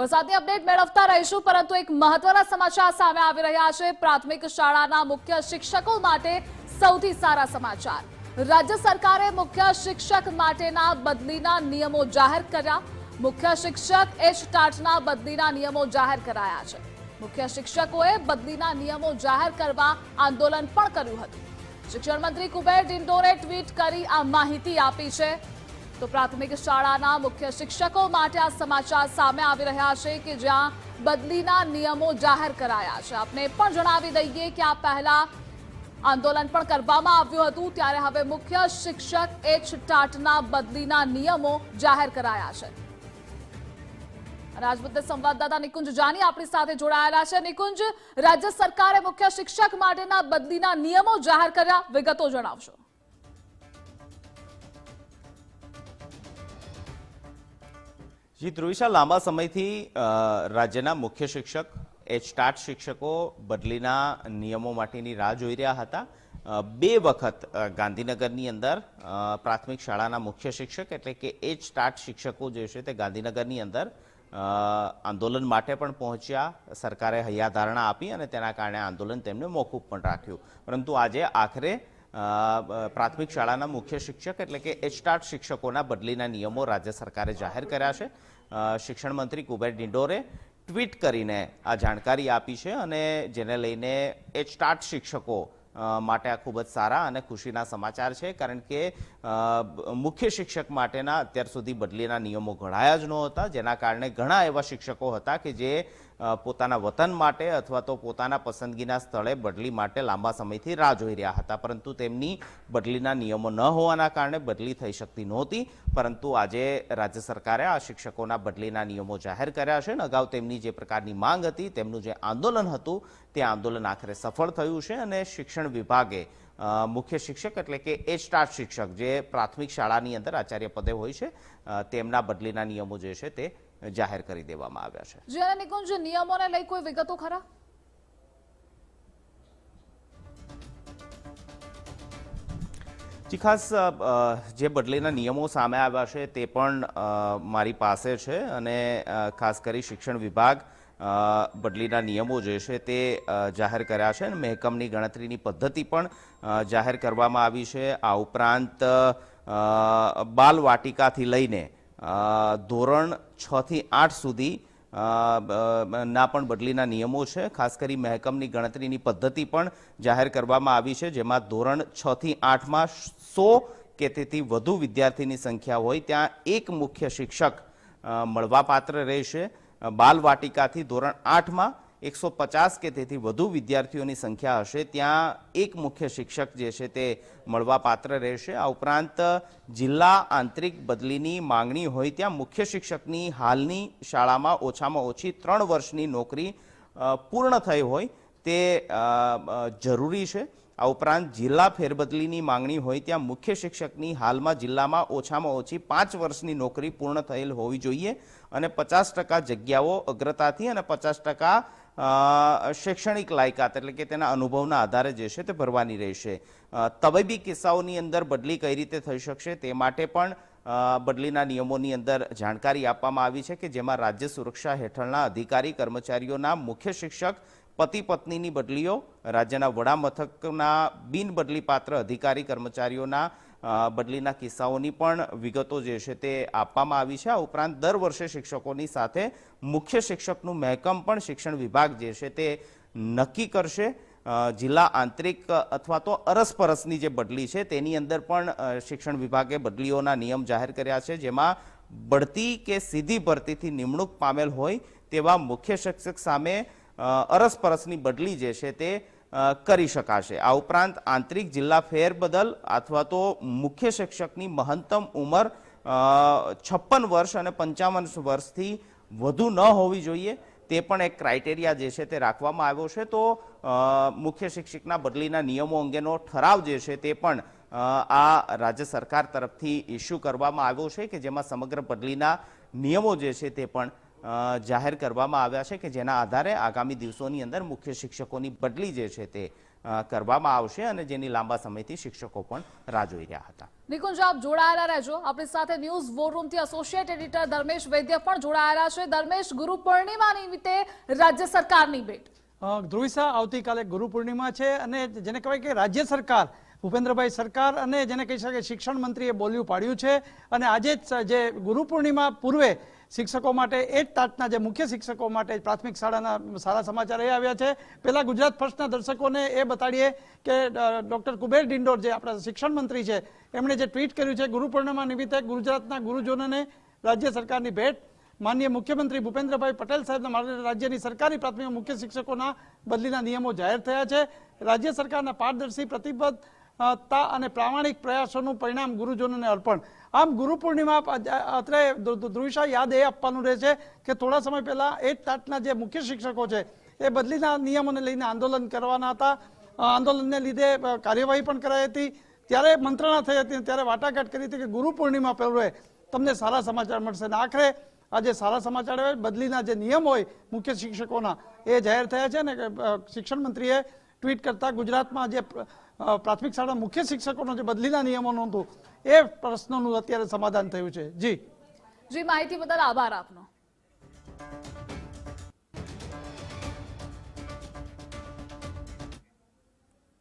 વરસાદની અપડેટ મેળવતા રહીશું, પરંતુ એક મહત્વના સમાચાર સામે આવી રહ્યા છે. પ્રાથમિક શાળાના મુખ્ય શિક્ષકો માટે સૌથી સારા સમાચાર. રાજ્ય સરકારે મુખ્ય શિક્ષક માટેના બદલીના નિયમો જાહેર કર્યા. મુખ્ય શિક્ષક એચ ટાટના બદલીના નિયમો જાહેર કરાયા છે. મુખ્ય શિક્ષકોએ બદલીના નિયમો જાહેર કરવા આંદોલન પણ કર્યું હતું. શિક્ષણ મંત્રી કુબેર ડિંડોરે ટ્વીટ કરી આ માહિતી આપી છે. તો પ્રાથમિક શાળાના મુખ્ય શિક્ષકો માટે આ સમાચાર સામે આવી રહ્યા છે કે જ્યાં બદલીના નિયમો જાહેર કરાયા છે. આપને પણ જણાવી દઈએ કે આ પહેલા આંદોલન પણ કરવામાં આવ્યું હતું, ત્યારે હવે મુખ્ય શિક્ષક એચ ટાટના બદલીના નિયમો જાહેર કરાયા છે. રાજપુત્ર સંવાદદાતા નિકુંજ જાની આપણી સાથે જોડાયેલા છે. નિકુંજ, રાજ્ય સરકારે મુખ્ય શિક્ષક માટેના બદલીના નિયમો જાહેર કર્યા, વિગતો જણાવશો. જી, ધ્રુવિશા, લાંબા સમયથી રાજ્યના મુખ્ય શિક્ષક એચટાટ શિક્ષકો બદલીના નિયમો માટેની રાહ જોઈ રહ્યા હતા. બે વખત ગાંધીનગરની અંદર પ્રાથમિક શાળાના મુખ્ય શિક્ષક એટલે કે એચટાટ શિક્ષકો જે છે તે ગાંધીનગરની અંદર આંદોલન માટે પણ પહોંચ્યા, સરકારે હૈયાધારણા આપી અને તેના કારણે આંદોલન તેમને મોકૂફ પણ રાખ્યું. પરંતુ આજે આખરે પ્રાથમિક શાળાના મુખ્ય શિક્ષક એટલે કે એચટાટ શિક્ષકોના બદલીના નિયમો રાજ્ય સરકારે જાહેર કર્યા છે. શિક્ષણ મંત્રી કુબેર ડિંડોરે ટ્વીટ કરીને આ જાણકારી આપી છે અને જેને લઈને એચટાટ શિક્ષકો માટે આ ખૂબ જ સારા અને ખુશીના સમાચાર છે. કારણ કે મુખ્ય શિક્ષક માટેના અત્યાર સુધી બદલીના નિયમો ઘડાયા જ નહોતા. જેના કારણે ઘણા એવા શિક્ષકો હતા કે જે પોતાના વતન માટે અથવા તો પોતાના પસંદગીના સ્થળે બદલી માટે લાંબા સમયથી રાહ જોઈ રહ્યા હતા. પરંતુ તેમની બદલીના નિયમો ન હોવાના કારણે બદલી થઈ શકતી નહોતી. પરંતુ આજે રાજ્ય સરકારે આ શિક્ષકોના બદલીના નિયમો જાહેર કર્યા છે અને અગાઉ તેમની જે પ્રકારની માંગ હતી, તેમનું જે આંદોલન હતું, તે આંદોલન આખરે સફળ થયું છે અને શિક્ષણ વિભાગે મુખ્ય શિક્ષક એટલે કે એ સ્ટાર શિક્ષક જે પ્રાથમિક શાળાની અંદર આચાર્ય પદે હોય છે તેમના બદલીના નિયમો જે છે તે જાહેર કરી દેવામાં આવ્યા છે. જ્યારે અને નિકુંજ નિયમોને લઈ કોઈ વિગતો ખરા? જી ખાસ જે બદલીના નિયમો સામે આવ્યા છે તે પણ મારી પાસે છે અને ખાસ કરી શિક્ષણ વિભાગ બદલીના નિયમો જે છે તે જાહેર કર્યા છે અને મહેકમની ગણતરીની પદ્ધતિ પણ જાહેર કરવામાં આવી છે. આ ઉપરાંત બાલવાટિકાથી બાલ વાટિકાથી લઈને ધોરણ છ થી આઠ સુધી ના પણ બદલીના નિયમો છે. ખાસ કરી મહેકમની ગણતરીની પદ્ધતિ પણ જાહેર કરવામાં આવી છે, જેમાં ધોરણ છ થી આઠમાં સો કે તેથી વધુ વિદ્યાર્થીની સંખ્યા હોય, ત્યાં એક મુખ્ય શિક્ષક મળવાપાત્ર રહેશે. બાલવાટિકાથી બાલ વાટિકાથી ધોરણ આઠમાં એકસો પચાસ કે તેથી વધુ વિદ્યાર્થીઓની સંખ્યા હશે, ત્યાં એક મુખ્ય શિક્ષક જે છે તે મળવાપાત્ર રહેશે. આ ઉપરાંત જિલ્લા આંતરિક બદલીની માંગણી હોય ત્યાં મુખ્ય શિક્ષકની હાલની શાળામાં ઓછામાં ઓછી ત્રણ વર્ષની નોકરી પૂર્ણ થઈ હોય તે જરૂરી છે. આ ઉપરાંત જિલ્લા ફેરબદલીની માંગણી હોય ત્યાં મુખ્ય શિક્ષકની હાલમાં જિલ્લામાં ઓછામાં ઓછી પાંચ વર્ષની નોકરી પૂર્ણ થયેલ હોવી જોઈએ અને પચાસ ટકા જગ્યાઓ અગ્રતાથી અને પચાસ ટકા શૈક્ષણિક લાયકાત એટલે કે તેના અનુભવના આધારે જે છે તે ભરવાની રહેશે. તબીબી કિસ્સાઓની અંદર બદલી કઈ રીતે થઈ શકશે તે માટે પણ બદલીના નિયમોની અંદર જાણકારી આપવામાં આવી છે કે જેમાં રાજ્ય સુરક્ષા હેઠળના અધિકારી, કર્મચારીઓના મુખ્ય શિક્ષક, પતિ પત્નીની બદલીઓ, રાજ્યના વડા મથકના બિન બદલીપાત્ર અધિકારી, કર્મચારીઓના બદલીના કિસ્સાઓની પણ વિગતો જે છે તે આપવામાં આવી છે. આ ઉપરાંત દર વર્ષે શિક્ષકોની સાથે મુખ્ય શિક્ષકનું મહેકમ પણ શિક્ષણ વિભાગ જે છે તે નક્કી કરશે. જિલ્લા આંતરિક અથવા તો અરસપરસની જે બદલી છે તેની અંદર પણ શિક્ષણ વિભાગે બદલીઓના નિયમ જાહેર કર્યા છે, જેમાં બઢતી કે સીધી ભરતીથી નિમણૂક પામેલ હોય તેવા મુખ્ય શિક્ષક સામે અરસપરસની બદલી જે છે તે કરી શકાશે. આ ઉપરાંત આંતરિક જિલ્લા ફેરબદલ અથવા તો મુખ્ય શિક્ષકની મહત્તમ ઉંમર છપ્પન વર્ષ અને પંચાવન વર્ષથી વધુ ન હોવી જોઈએ. તે પણ એક ક્રાઇટેરિયા જે છે તે રાખવામાં આવ્યો છે. તો મુખ્ય શિક્ષકના બદલીના નિયમો અંગેનો ઠરાવ જે છે તે પણ આ રાજ્ય સરકાર તરફથી ઇસ્યુ કરવામાં આવ્યો છે કે જેમાં સમગ્ર બદલીના નિયમો જે છે તે પણ જાહેર કરવામાં આવ્યા છે કે જેના આધારે આગામી દિવસોની અંદર મુખ્ય શિક્ષકોની બદલી જે છે તે કરવામાં આવશે અને જેની લાંબા સમયથી શિક્ષકો પણ રાહ જોઈ રહ્યા હતા. નિકુંજ આપ જોડાયેલા રહેજો. આપણી સાથે ન્યૂઝ વોર રૂમથી એસોસિએટ એડિટર ધર્મેશ વૈદ્ય પણ જોડાયેલા છે. ધર્મેશ ગુરુ પૂર્ણિમા નિમિત્તે રાજ્ય સરકારની ભેટ. ધ્રુવિસા આવતીકાલે ગુરુ પૂર્ણિમા છે અને જેને કહેવાય કે રાજ્ય સરકાર ભૂપેન્દ્રભાઈ સરકાર અને જેને કહી શકાય શિક્ષણ મંત્રીએ બોલ્યું પાડ્યું છે. અને આજે જ ગુરુ પૂર્ણિમા પૂર્વે શિક્ષકો માટે એ જ તાટના જે મુખ્ય શિક્ષકો માટે પ્રાથમિક શાળાના સારા સમાચાર એ આવ્યા છે. પહેલાં ગુજરાત ફર્સ્ટના દર્શકોને એ બતાડીએ કે ડૉક્ટર કુબેર ડિંડોર જે આપણા શિક્ષણ મંત્રી છે, એમણે જે ટ્વીટ કર્યું છે ગુરુ પૂર્ણિમા નિમિત્તે ગુજરાતના ગુરુજનોને રાજ્ય સરકારની ભેટ. માનનીય મુખ્યમંત્રી ભૂપેન્દ્રભાઈ પટેલ સાહેબના રાજ્યની સરકારી પ્રાથમિક મુખ્ય શિક્ષકોના બદલીના નિયમો જાહેર થયા છે. રાજ્ય સરકારના પારદર્શી પ્રતિબદ્ધતા અને પ્રામાણિક પ્રયાસોનું પરિણામ ગુરુજનોને અર્પણ. આમ ગુરુ પૂર્ણિમા અત્રે ધ્રુવિશા યાદ એ આપવાનું રહે છે કે થોડા સમય પહેલાં એ તાટના જે મુખ્ય શિક્ષકો છે એ બદલીના નિયમોને લઈને આંદોલન કરવાના હતા. આંદોલનને લીધે કાર્યવાહી પણ કરાઈ હતી. ત્યારે મંત્રણા થઈ હતી ત્યારે વાટાઘાટ કરી હતી કે ગુરુ પૂર્ણિમા પહેલું તમને સારા સમાચાર મળશે. અને આખરે આજે સારા સમાચાર બદલીના જે નિયમ હોય મુખ્ય શિક્ષકોના, એ જાહેર થયા છે ને શિક્ષણ મંત્રીએ ટ્વીટ કરતા ગુજરાતમાં જે પ્રાથમિક શાળા મુખ્ય શિક્ષકોનો જે બદલીના નિયમોનું હતું એ પ્રશ્નોનું અત્યારે સમાધાન થયું છે. જી. જી, માહિતી બદલ આભાર આપનો.